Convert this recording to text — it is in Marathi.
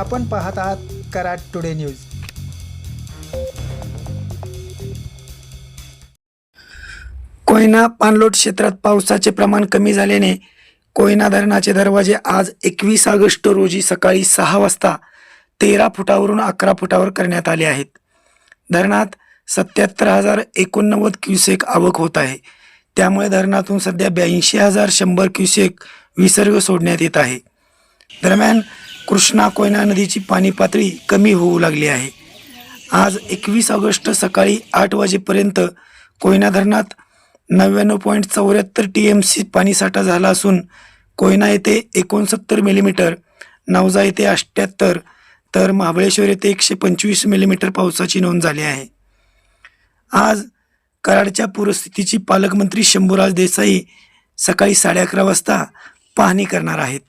आपण पाहत आहात कराड टुडे न्यूज. कोयना पाणलोट क्षेत्रात पावसाचे प्रमाण कमी झाल्याने कोयना धरणाचे दरवाजे आज एकवीस ऑगस्ट रोजी सकाळी सहा वाजता तेरा फुटावरून अकरा फुटावर करण्यात आले आहेत. धरणात सत्याहत्तर हजार एकोणनव्वद क्युसेक आवक होत आहे. त्यामुळे धरणातून सध्या ब्याऐंशी हजार शंभर क्युसेक विसर्ग सोडण्यात येत आहे. दरम्यान कृष्णा कोयना नदीची पाणी पातळी कमी होऊ लागली आहे. आज एकवीस ऑगस्ट सकाळी आठ वाजेपर्यंत कोयना धरणात नव्याण्णव पॉईंट चौऱ्याहत्तर टी एम सी पाणीसाठा झाला असून कोयना येथे एकोणसत्तर मिलीमीटर नवजा येथे अठ्ठ्याहत्तर तर महाबळेश्वर येथे एकशे पंचवीस मिलीमीटर पावसाची नोंद झाली आहे. आज कराडच्या पूरस्थितीची पालकमंत्री शंभूराज देसाई सकाळी साडे अकरा वाजता पाहणी करणार आहेत.